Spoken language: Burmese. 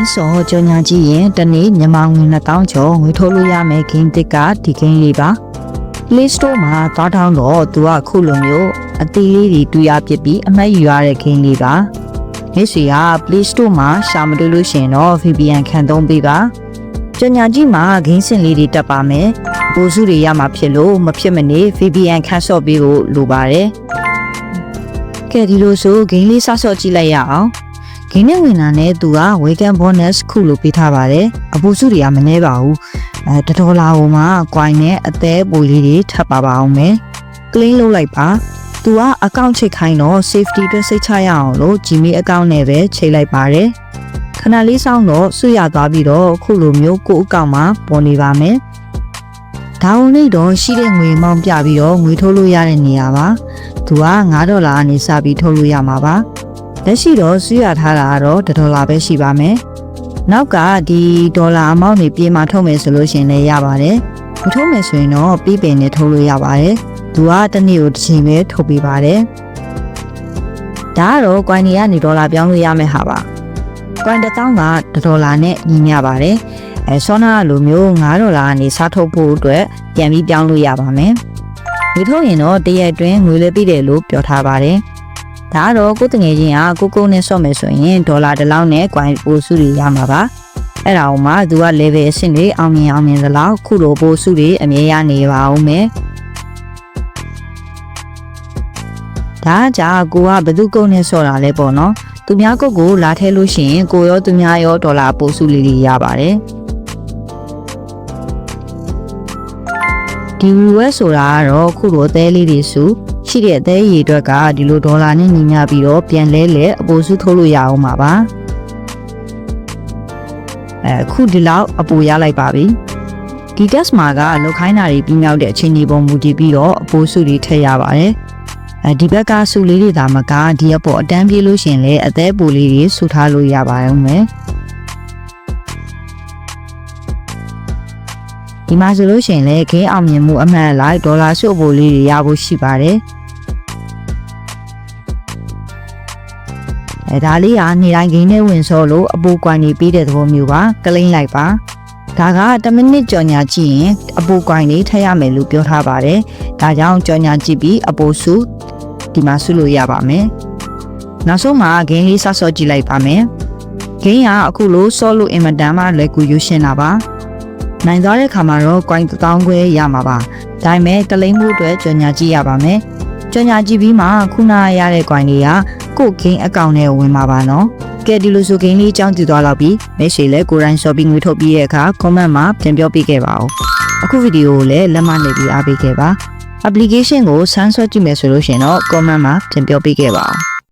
င်းစောကြောညာကြည့်ရင်တနေ့မြန်မာငွေ2000ကျော်ငွေထုတ်လို့ရမယ်ဂိမ်းတစ်ကဒီဂိမ်းလေးပါ Play Store မှာသွားထောင်းတော့သူကခုလိုမျိုးအသေးလေးတွေတွေ့ရပြစ်ပြီးအမှတ်ယူရတဲ့ဂိမ်းလေးပါမိတ်ဆွေက Play Store မှာရှာမတွေ့လို့ရှိရင်တော့ VPN ခံသုံးပေးပါကြောညာကြည့်မှာဂိမ်းစင်လေးတွေတက်ပါမယ်ပိုစုတွေရမှာဖြစ်လို့မဖြစ်မနေ VPN ခန့်ဆော့ပေးဖို့လိုပါတယ်ကဲဒီလိုဆိုဂိမ်းလေးစဆော့ကြည့်လိုက်ရအောင် ဂိမ်းနဲ့ဝင်လာနဲ့သူက Weekend Bonus ခုလို့ပေးထားပါတယ်အပူစုတွေကမနှဲပါဘူးအဲတဒေါ်လာဟိုမှာ coin နဲ့အသေးပူလေးတွေထပ်ပါပါအောင်မယ် clean လုပ်လိုက်ပါသူကအကောင့်ချိတ်ခိုင်းတော့ safety အတွက်စိတ်ချရအောင်လို့ Gmail အကောင့်နဲ့ပဲချိတ်လိုက်ပါတယ်ခဏလေးစောင့်တော့ဆွရသွားပြီးတော့ခုလိုမျိုးကိုယ့်အကောင့်မှာပေါ်နေပါမယ်ဒါဝင်နေတော့ရှိတဲ့ငွေမောင်းပြပြီးတော့ငွေထုတ်လို့ရတဲ့နေရာပါသူက9ဒေါ်လာအနေစပြီးထုတ်လို့ရမှာပါ လက်ရှိတော့ဆွရထားတာကတော့1ဒေါ်လာပဲရှိပါမယ်။နောက်ကဒီဒေါ်လာအမောင့်တွေပြေးမှထုတ်မယ်ဆိုလို့ရှရင်လည်းရပါတယ်။မထုတ်မယ်ဆိုရင်တော့ပြီးပင်နဲ့ထုတ်လို့ရပါတယ်။သူကတစ်နေ့ကိုတစ်ချိန်ပဲထုတ်ပေးပါတယ်။ဒါကတော့ကွိုင်းနေကနေဒေါ်လာပြောင်းလို့ရမယ့်ဟာပါ။ကွိုင်းတစ်သောင်းက1ဒေါ်လာနဲ့ညီမျှပါတယ်။အဲဆောနာလိုမျိုး9ဒေါ်လာကနေစားထုတ်ဖို့အတွက်ပြန်ပြီးပြောင်းလို့ရပါမယ်။ဒီထုတ်ရင်တော့တရက်အတွင်းငွေလေးပြည့်တယ်လို့ပြောထားပါတယ်။ ဒါကတော့ကိုယ်တငယ်ချင်းကကိုကိုနဲ့ဆော့မယ်ဆိုရင်ဒေါ်လာတစ်လောက်နဲ့ coin ပိုစုတွေရမှာပါအဲ့ဒါအောင်မှသူက level အဆင့်တွေအောင်မြင်အောင်မြင်သလောက်ခုလိုပိုစုတွေအမြဲရနေပါအောင်မယ်ဒါကြကိုကဘယ်သူကုန်းနဲ့ဆော့တာလဲပေါ့နော်သူများကုတ်ကိုလာထဲလို့ရှိရင်ကိုရောသူများရောဒေါ်လာပိုစုလေးလေးရပါတယ်ဒီ request ဆိုတာကတော့ခုလိုအသေးလေးတွေစု ရှိတဲ့အသေးရည်အတွက်ကဒီလိုဒေါ်လာနဲ့ညီမျှပြီးတော့ပြန်လဲလဲအပိုစုထုတ်လို့ရအောင်ပါပါအဲခုဒီလောက်အပိုရလိုက်ပါပြီဒီ test မှာကလောက်ခိုင်းတာတွေပြီးမြောက်တဲ့အချိန်ဒီပုံမူတည်ပြီးတော့အပိုစုတွေထည့်ရပါတယ်အဲဒီဘက်ကစုလေးတွေဒါမကဒီအပေါ်အတန်းပြေးလို့ရှရင်လဲအသေးပူလေးတွေစုထားလို့ရပါအောင်မယ်ဒီမှာဆိုလို့ရှိရင်လည်းဂိမ်းအောင်မြင်မှုအမှန်လိုက်ဒေါ်လာစုပ်ပိုလေးတွေရဖို့ရှိပါတယ် အဲဒါလေးကနေတိုင်းဂိမ်းနဲ့ဝင်စောလို့အပူကွိုင်နေပြီးတဲ့သဘောမျိုးပါကလိမ့်လိုက်ပါဒါက10မိနစ်ကြော်ညာကြည့်ရင်အပူကွိုင်နေထည့်ရမယ်လို့ပြောထားပါတယ်ဒါကြောင့်ကြော်ညာကြည့်ပြီးအပူစုဒီမှာစုလို့ရပါမယ်နောက်ဆုံးမှာဂိမ်းလေးဆော့ဆော့ကြည့်လိုက်ပါမယ်ဂိမ်းကအခုလိုဆော့လို့အင်မတန်မှလွယ်ကူရွှင်တာပါနိုင်သွားတဲ့ခါမှာတော့ coin 1000ခွဲရမှာပါဒါပေမဲ့တလိမ့်မှုအတွက်ကြော်ညာကြည့်ရပါမယ်ကြော်ညာကြည့်ပြီးမှခုနရတဲ့ coin တွေက ကို့ gain အကောင့်နဲ့ဝင်မှာပါနော်ကဲဒီလိုဆို gain လေးအကြောင်းတည်သွားတော့ပြီးမိတ်ဆွေလည်းကိုယ်တိုင် shopping ငွေထုတ်ပြီးတဲ့အခါ comment မှာပြန်ပြောပြခဲ့ပါဦးအခုဗီဒီယိုကိုလည်းလက်မနေပြီးအားပေးခဲ့ပါ application ကိုဆန်းဆွဲကြည့်မယ်ဆိုလို့ရှိရင်တော့ comment မှာပြန်ပြောပြခဲ့ပါဦး